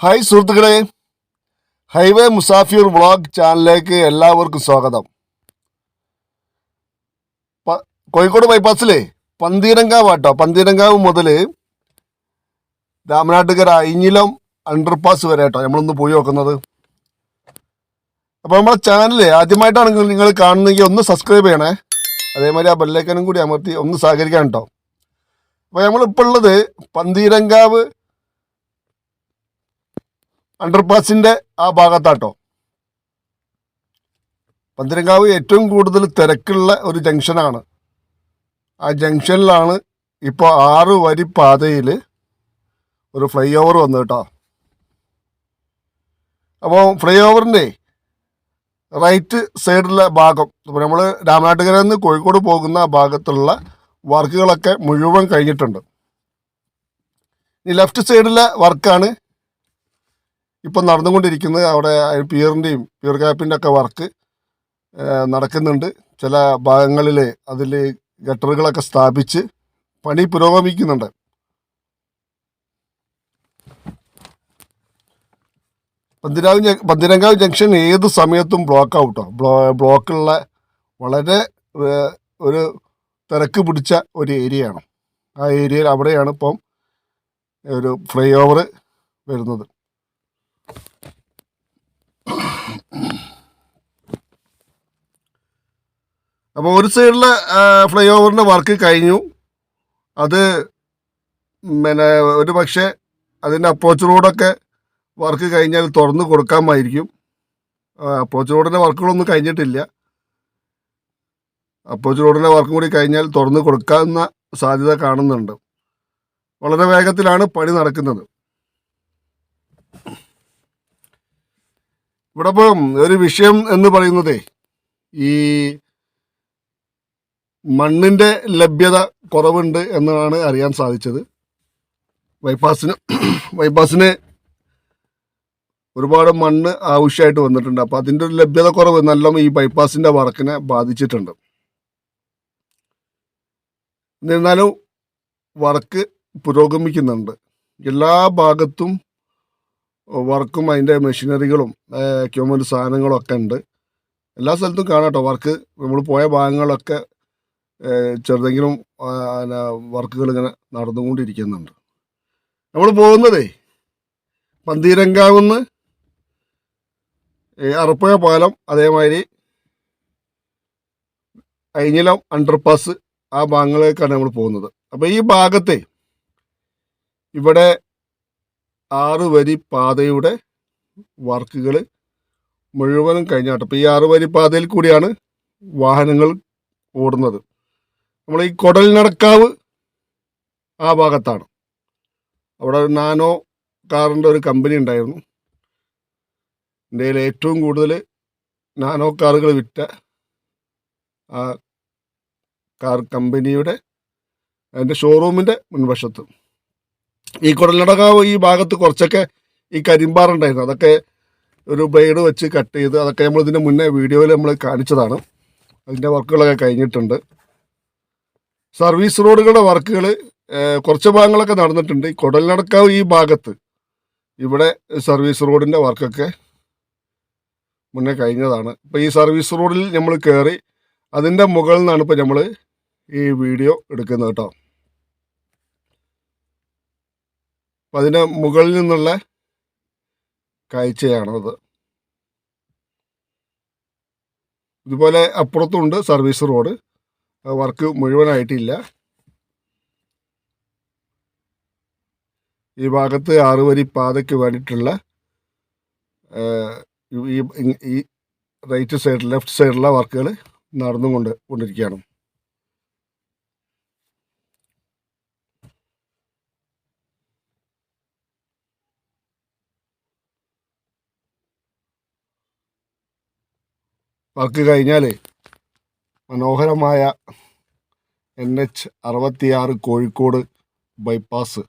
Hi സുഹൃത്തുക്കളെ. Highway Musafir vlog ചാനലിലേക്ക് എല്ലാവർക്കും സ്വാഗതം. കോഴിക്കോട് ബൈപ്പാസിലെ പന്തീരങ്കാവ് ആട്ടോ പന്തീരങ്കാവ് മുതൽ രാമനാട്ടുകര അയിഞ്ഞിലം അണ്ടർപാസ് വരെ കേട്ടോ നമ്മളൊന്ന് പോയി നോക്കുന്നത്. അപ്പോൾ നമ്മുടെ ചാനൽ ആദ്യമായിട്ടാണ് നിങ്ങൾ- നിങ്ങൾ കാണുന്നെങ്കിൽ ഒന്ന് സബ്സ്ക്രൈബ് ചെയ്യണേ. അതേമാതിരി ആ ബെല്ലൈക്കനും കൂടി അമർത്തി ഒന്ന് സഹകരിക്കാൻ കേട്ടോ അപ്പോൾ നമ്മളിപ്പോൾ ഉള്ളത് പന്തീരങ്കാവ് അണ്ടർപാസിന്റെ ആ ഭാഗത്താട്ടോ. പന്തിരങ്കാവ് ഏറ്റവും കൂടുതൽ തിരക്കുള്ള ഒരു ജംഗ്ഷനാണ്. ആ ജംഗ്ഷനിലാണ് ഇപ്പോൾ ആറ് വരി പാതയിൽ ഒരു ഫ്ലൈ ഓവർ വന്നു കേട്ടോ. അപ്പോൾ ഫ്ലൈ ഓവറിന്റെ റൈറ്റ് സൈഡിലെ ഭാഗം ഇപ്പോൾ നമ്മൾ രാമനാട്ടുകരയിൽ നിന്ന് കോഴിക്കോട് പോകുന്ന ഭാഗത്തുള്ള വർക്കുകളൊക്കെ മുഴുവൻ കഴിഞ്ഞിട്ടുണ്ട്. ഈ ലെഫ്റ്റ് സൈഡിലെ വർക്കാണ് ഇപ്പം നടന്നുകൊണ്ടിരിക്കുന്നത് അവിടെ പിയറിന്റെയും പിയർ ക്യാപ്പിന്റെ ഒക്കെ വർക്ക് നടക്കുന്നുണ്ട്. ചില ഭാഗങ്ങളിൽ അതിൽ ഗട്ടറുകളൊക്കെ സ്ഥാപിച്ച് പണി പുരോഗമിക്കുന്നുണ്ട്. പന്തിരാവ് പന്തിരങ്കാവ് ജംഗ്ഷൻ ഏത് സമയത്തും ബ്ലോക്ക് ഔട്ടോ ബ്ലോ ബ്ലോക്കുള്ള വളരെ ഒരു തിരക്ക് പിടിച്ച ഒരു ഏരിയയാണ് ആ ഏരിയയിൽ അവിടെയാണ് ഇപ്പം ഒരു ഫ്ലൈ ഓവർ വരുന്നത്. അപ്പോൾ ഒരു സൈഡിലെ ഫ്ലൈ ഓവറിന്റെ വർക്ക് കഴിഞ്ഞു. അത് പിന്നെ ഒരു പക്ഷേ അതിന്റെ അപ്രോച്ച് റോഡൊക്കെ വർക്ക് കഴിഞ്ഞാൽ തുറന്ന് കൊടുക്കാമായിരിക്കും. അപ്രോച്ച് റോഡിന്റെ വർക്കുകളൊന്നും കഴിഞ്ഞിട്ടില്ല. അപ്രോച്ച് റോഡിന്റെ വർക്കും കൂടി കഴിഞ്ഞാൽ തുറന്ന് കൊടുക്കാവുന്ന സാധ്യത കാണുന്നുണ്ട്. വളരെ വേഗത്തിലാണ് പണി നടക്കുന്നത്. ഇവിടെ ഇപ്പം ഒരു വിഷയം എന്ന് പറയുന്നതേ ഈ മണ്ണിന്റെ ലഭ്യത കുറവുണ്ട് എന്നാണ് അറിയാൻ സാധിച്ചത്. ബൈപ്പാസിന് ബൈപ്പാസിന് ഒരുപാട് മണ്ണ് ആവശ്യമായിട്ട് വന്നിട്ടുണ്ട്. അപ്പോൾ അതിന്റെ ഒരു ലഭ്യത കുറവ് നല്ല ഈ ബൈപ്പാസിന്റെ വർക്കിനെ ബാധിച്ചിട്ടുണ്ട്. എന്നിരുന്നാലും വർക്ക് പുരോഗമിക്കുന്നുണ്ട്. എല്ലാ ഭാഗത്തും വർക്കും അതിന്റെ മെഷീനറികളും എക്യുപ്മെന്റ് സാധനങ്ങളും ഒക്കെ ഉണ്ട്. എല്ലാ സ്ഥലത്തും കാണാം കേട്ടോ വർക്ക്. നമ്മൾ പോയ ഭാഗങ്ങളൊക്കെ ചെറുതെങ്കിലും പിന്നെ വർക്കുകൾ ഇങ്ങനെ നടന്നുകൊണ്ടിരിക്കുന്നുണ്ട്. നമ്മൾ പോകുന്നതേ പന്തീരങ്കാവുന്ന് അറപ്പുഴ പാലം അതേമാതിരി അയിഞ്ഞിലം അണ്ടർപാസ് ആ ഭാഗങ്ങളിലേക്കാണ് നമ്മൾ പോകുന്നത്. അപ്പോൾ ഈ ഭാഗത്തെ ഇവിടെ ആറ് വരി പാതയുടെ വർക്കുകൾ മുഴുവനും കഴിഞ്ഞാട്ടോ. അപ്പോൾ ഈ ആറ് വരി പാതയിൽ കൂടിയാണ് വാഹനങ്ങൾ ഓടുന്നത്. നമ്മൾ ഈ കുടൽ നടക്കാവ് ആ ഭാഗത്താണ്. അവിടെ നാനോ കാറിന്റെ ഒരു കമ്പനി ഉണ്ടായിരുന്നു. ഇന്ത്യയിൽ ഏറ്റവും കൂടുതൽ നാനോ കാറുകൾ വിറ്റ ആ കാർ കമ്പനിയുടെ അതിന്റെ ഷോറൂമിന്റെ മുൻവശത്ത്. ഈ കുടലടകാവ് ഈ ഭാഗത്ത് കുറച്ചൊക്കെ ഈ കരിമ്പാറുണ്ടായിരുന്നു അതൊക്കെ ഒരു ബ്ലേഡ് വെച്ച് കട്ട് ചെയ്ത് അതൊക്കെ നമ്മൾ ഇതിന്റെ മുന്നേ വീഡിയോയിൽ നമ്മൾ കാണിച്ചതാണ്. അതിന്റെ വർക്കുകളൊക്കെ കഴിഞ്ഞിട്ടുണ്ട്. സർവീസ് റോഡുകളുടെ വർക്കുകൾ കുറച്ച് ഭാഗങ്ങളൊക്കെ നടന്നിട്ടുണ്ട്. ഈ കുടലടക്കാവ് ഈ ഭാഗത്ത് ഇവിടെ സർവീസ് റോഡിന്റെ വർക്കൊക്കെ മുന്നേ കഴിഞ്ഞതാണ്. ഇപ്പോൾ ഈ സർവീസ് റോഡിൽ നമ്മൾ കയറി അതിന്റെ മുകളിൽ നിന്നാണ് ഇപ്പോൾ നമ്മൾ ഈ വീഡിയോ എടുക്കുന്നത് കേട്ടോ. അപ്പം അതിന്റെ മുകളിൽ നിന്നുള്ള കാഴ്ചയാണത് ഇതുപോലെ അപ്പുറത്തുണ്ട് സർവീസ് റോഡ്. വർക്ക് മുഴുവനായിട്ടില്ല. ഈ ഭാഗത്ത് ആറ് വരി പാതയ്ക്ക് വേണ്ടിയിട്ടുള്ള ഈ റൈറ്റ് സൈഡ് ലെഫ്റ്റ് സൈഡിലുള്ള വർക്കുകൾ നടന്നുകൊണ്ട് കൊണ്ടിരിക്കുകയാണ്. വർക്ക് കഴിഞ്ഞാൽ മനോഹരമായ എൻ എച്ച് അറുപത്തിയാറ് കോഴിക്കോട് ബൈപ്പാസ്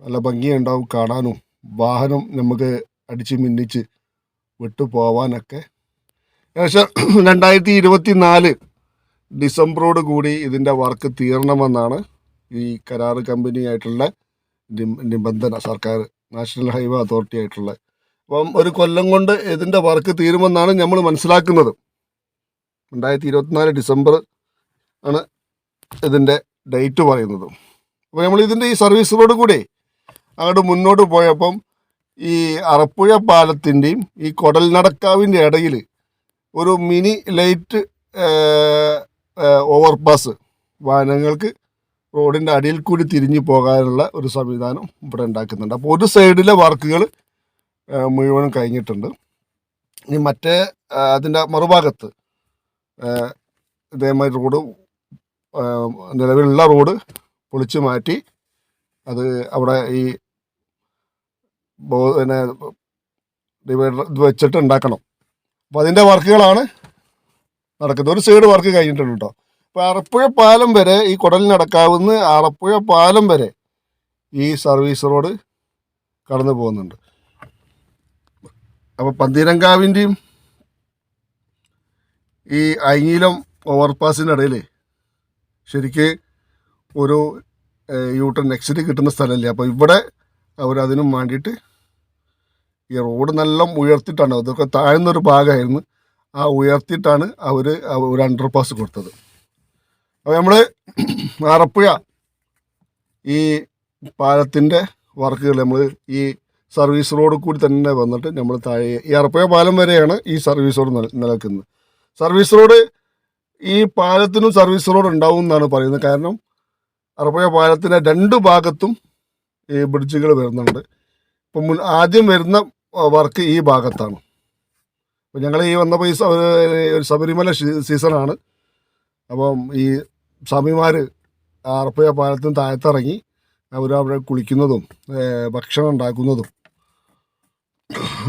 നല്ല ഭംഗിയുണ്ടാവും കാണാനും. വാഹനം നമുക്ക് അടിച്ച് മിന്നിച്ച് വിട്ടു പോവാനൊക്കെ ഏകദേശം രണ്ടായിരത്തി ഇരുപത്തി നാല് ഡിസംബറോട് കൂടി ഇതിന്റെ വർക്ക് തീരണമെന്നാണ് ഈ കരാറ് കമ്പനിയായിട്ടുള്ള നിബന്ധന. സർക്കാർ നാഷണൽ ഹൈവേ അതോറിറ്റി ആയിട്ടുള്ള അപ്പം ഒരു കൊല്ലം കൊണ്ട് ഇതിന്റെ വർക്ക് തീരുമെന്നാണ് നമ്മൾ മനസ്സിലാക്കുന്നത്. രണ്ടായിരത്തി ഇരുപത്തിനാല് ഡിസംബർ ആണ് ഇതിന്റെ ഡേറ്റ് പറയുന്നത്. അപ്പോൾ നമ്മൾ ഇതിന്റെ ഈ സർവീസ് റോഡ് കൂടി അങ്ങോട്ട് മുന്നോട്ട് പോയപ്പം ഈ അറപ്പുഴ പാലത്തിന്റെയും ഈ കൊടൽ നടക്കാവിന്റെ ഇടയിൽ ഒരു മിനി ലൈറ്റ് ഓവർപാസ് വാഹനങ്ങൾക്ക് റോഡിന്റെ അടിയിൽ കൂടി തിരിഞ്ഞു പോകാനുള്ള ഒരു സംവിധാനം ഇവിടെ ഉണ്ടാക്കുന്നുണ്ട്. അപ്പോൾ ഒരു സൈഡിലെ വർക്കുകൾ മുഴുവനും കഴിഞ്ഞിട്ടുണ്ട്. ഇനി മറ്റേ അതിന്റെ മറുഭാഗത്ത് ഇതേമാതിരി റോഡ് നിലവിലുള്ള റോഡ് പൊളിച്ചു മാറ്റി അത് അവിടെ ഈ പിന്നെ ഡിവൈഡർ ഇത് വെച്ചിട്ട് ഉണ്ടാക്കണം. അപ്പോൾ അതിന്റെ വർക്കുകളാണ് നടക്കുന്നത്. ഒരു സൈഡ് വർക്ക് കഴിഞ്ഞിട്ടുണ്ട് കേട്ടോ അപ്പോൾ ആലപ്പുഴ പാലം വരെ ഈ കുടലിനടക്കാവുന്ന ആലപ്പുഴ പാലം വരെ ഈ സർവീസ് റോഡ് കടന്നു പോകുന്നുണ്ട്. അപ്പോൾ പന്തീരങ്കാവിന്റെയും ഈ അയിലം ഓവർപാസിന്റെ ഇടയിൽ ശരിക്ക് ഒരു യൂട്ടൺ എക്സിറ്റ് കിട്ടുന്ന സ്ഥലമല്ലേ അപ്പോൾ ഇവിടെ അവരതിനും വേണ്ടിയിട്ട് ഈ റോഡ് നല്ല ഉയർത്തിയിട്ടാണ്. അതൊക്കെ താഴ്ന്നൊരു ഭാഗമായിരുന്നു. ആ ഉയർത്തിയിട്ടാണ് അവർ ഒരു അണ്ടർ പാസ് കൊടുത്തത്. അപ്പോൾ നമ്മൾ ആറപ്പുഴ ഈ പാലത്തിന്റെ വർക്കുകൾ നമ്മൾ ഈ സർവീസ് റോഡ് കൂടി തന്നെ വന്നിട്ട് നമ്മൾ താഴെ ഈ അറപ്പുഴ പാലം വരെയാണ് ഈ സർവീസ് റോഡ് നില- നിലനിൽക്കുന്നത് സർവീസ് റോഡ് ഈ പാലത്തിനും സർവീസ് റോഡ് ഉണ്ടാവും എന്നാണ് പറയുന്നത്. കാരണം അറപ്പുഴ പാലത്തിന്റെ രണ്ട് ഭാഗത്തും ഈ ബ്രിഡ്ജുകൾ വരുന്നുണ്ട്. ഇപ്പം മുൻ ആദ്യം വരുന്ന വർക്ക് ഈ ഭാഗത്താണ്. അപ്പം ഞങ്ങൾ ഈ വന്നപ്പോൾ ഈ ഒരു ശബരിമല സീസണാണ്. അപ്പം ഈ സ്വാമിമാർ അറപ്പുഴ പാലത്തിന് താഴത്തിറങ്ങി അവിടെ കുളിക്കുന്നതും ഭക്ഷണം ഉണ്ടാക്കുന്നതും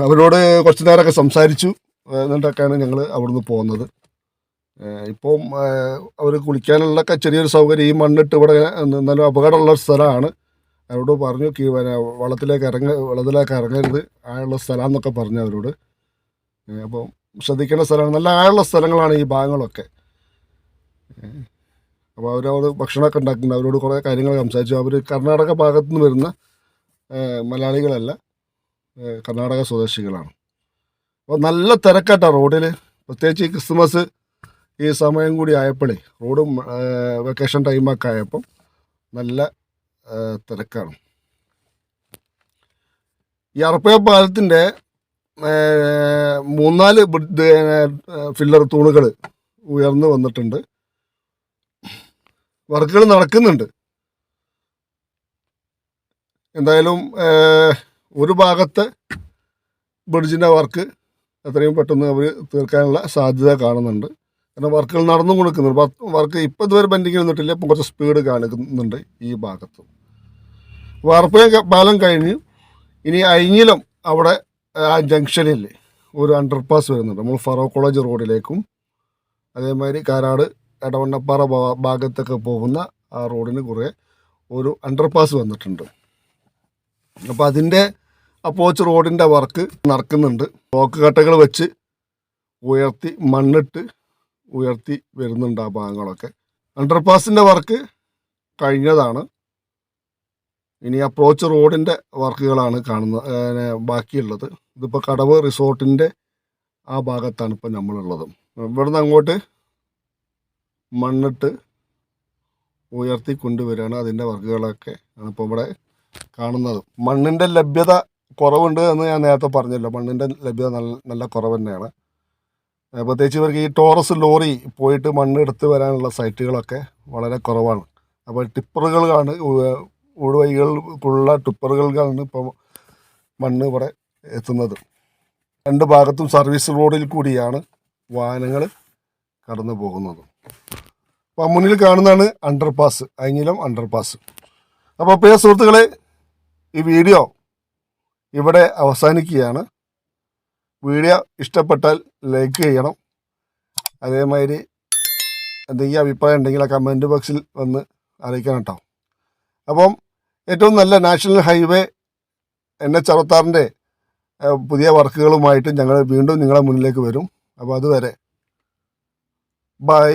അവരോട് കുറച്ച് നേരമൊക്കെ സംസാരിച്ചു. എന്നിട്ടൊക്കെയാണ് ഞങ്ങൾ അവിടുന്ന് പോകുന്നത് ഇപ്പം അവർ കുളിക്കാനുള്ള ഒക്കെ ചെറിയൊരു സൗകര്യം ഈ മണ്ണിട്ട് ഇവിടെ നല്ല അപകടമുള്ള സ്ഥലമാണ്. അവരോട് പറഞ്ഞു വള്ളത്തിലേക്ക് ഇറങ്ങ വെള്ളത്തിലേക്ക് ഇറങ്ങരുത്. ആയുള്ള സ്ഥലം എന്നൊക്കെ പറഞ്ഞു അവരോട്. അപ്പം ശ്രദ്ധിക്കേണ്ട സ്ഥലമാണ്. നല്ല ആയുള്ള സ്ഥലങ്ങളാണ് ഈ ഭാഗങ്ങളൊക്കെ. അപ്പോൾ അവരവിടെ ഭക്ഷണമൊക്കെ ഉണ്ടാക്കുന്നുണ്ട്. അവരോട് കുറേ കാര്യങ്ങൾ സംസാരിച്ചു. അവർ കർണാടക ഭാഗത്തു നിന്ന് വരുന്ന മലയാളികളല്ല. കർണാടക സ്വദേശികളാണ്. അപ്പോൾ നല്ല തിരക്കാട്ടാ റോഡിൽ പ്രത്യേകിച്ച് ഈ ക്രിസ്മസ് ഈ സമയം കൂടി ആയപ്പോഴേ റോഡും വെക്കേഷൻ ടൈമൊക്കെ ആയപ്പം നല്ല തിരക്കാണ്. ഈ അറപ്പയ പാലത്തിന്റെ മൂന്നാൽ ഫില്ലർ തൂണുകൾ ഉയർന്നു വന്നിട്ടുണ്ട്. വർക്കുകൾ നടക്കുന്നുണ്ട്. എന്തായാലും ഒരു ഭാഗത്ത് ബ്രിഡ്ജിന്റെ വർക്ക് എത്രയും പെട്ടെന്ന് അവർ തീർക്കാനുള്ള സാധ്യത കാണുന്നുണ്ട്. കാരണം വർക്കുകൾ നടന്നു കൊടുക്കുന്നുണ്ട്. വർക്ക് ഇപ്പോൾ ഇതുവരെ ബെൻഡിങ് നിന്നിട്ടില്ല. ഇപ്പം കുറച്ച് സ്പീഡ് കാണിക്കുന്നുണ്ട് ഈ ഭാഗത്ത്. വാർപ്പയ പാലം കഴിഞ്ഞു ഇനി അയിഞ്ഞിലം അവിടെ ആ ജംഗ്ഷനിൽ ഒരു അണ്ടർപാസ് വരുന്നുണ്ട്. നമ്മൾ ഫറോ കോളേജ് റോഡിലേക്കും അതേമാതിരി കാരാട് എടവണ്ണപ്പാറ ഭാഗത്തൊക്കെ പോകുന്ന ആ റോഡിന് കുറേ ഒരു അണ്ടർപാസ് വന്നിട്ടുണ്ട്. അപ്പോൾ അതിന്റെ അപ്രോച്ച് റോഡിന്റെ വർക്ക് നടക്കുന്നുണ്ട്. ബ്ലോക്ക് കട്ടകൾ വെച്ച് ഉയർത്തി മണ്ണിട്ട് ഉയർത്തി വരുന്നുണ്ട് ആ ഭാഗങ്ങളൊക്കെ. അണ്ടർപാസിന്റെ വർക്ക് കഴിഞ്ഞതാണ്. ഇനി അപ്രോച്ച് റോഡിന്റെ വർക്കുകളാണ് കാണുന്നത് ബാക്കിയുള്ളത്. ഇതിപ്പോൾ കടവ് റിസോർട്ടിന്റെ ആ ഭാഗത്താണ് ഇപ്പോൾ നമ്മളുള്ളത്. ഇവിടുന്ന് അങ്ങോട്ട് മണ്ണിട്ട് ഉയർത്തി കൊണ്ടുവരികയാണ് അതിന്റെ വർക്കുകളൊക്കെ ആണ് ഇപ്പോൾ ഇവിടെ കാണുന്നത്. മണ്ണിന്റെ ലഭ്യത കുറവുണ്ട് എന്ന് ഞാൻ നേരത്തെ പറഞ്ഞല്ലോ. മണ്ണിന്റെ ലഭ്യത നല്ല നല്ല കുറവ് തന്നെയാണ് പ്രത്യേകിച്ച് ഇവർക്ക് ഈ ടോറസ് ലോറി പോയിട്ട് മണ്ണ് എടുത്ത് വരാനുള്ള സൈറ്റുകളൊക്കെ വളരെ കുറവാണ്. അപ്പോൾ ടിപ്പറുകളാണ് ഊടുവഴികൾക്കുള്ള ടിപ്പറുകൾക്കാണ് ഇപ്പോൾ മണ്ണ് ഇവിടെ എത്തുന്നത്. രണ്ട് ഭാഗത്തും സർവീസ് റോഡിൽ കൂടിയാണ് വാഹനങ്ങൾ കടന്നു പോകുന്നത്. അപ്പോൾ മുന്നിൽ കാണുന്നതാണ് അണ്ടർപാസ് അങ്ങിലം അണ്ടർപാസ്. അപ്പോൾ പ്രിയ സുഹൃത്തുക്കളെ ഈ വീഡിയോ ഇവിടെ അവസാനിക്കുകയാണ്. വീഡിയോ ഇഷ്ടപ്പെട്ടാൽ ലൈക്ക് ചെയ്യണം. അതേമാതിരി എന്തെങ്കിലും അഭിപ്രായം ഉണ്ടെങ്കിൽ ആ കമന്റ് ബോക്സിൽ വന്ന് അറിയിക്കണം കേട്ടോ അപ്പം ഏറ്റവും നല്ല നാഷണൽ ഹൈവേ എൻ എച്ച് അറുപത്താറിന്റെ പുതിയ വർക്കുകളുമായിട്ട് ഞങ്ങൾ വീണ്ടും നിങ്ങളെ മുന്നിലേക്ക് വരും. അപ്പോൾ അതുവരെ. ബൈ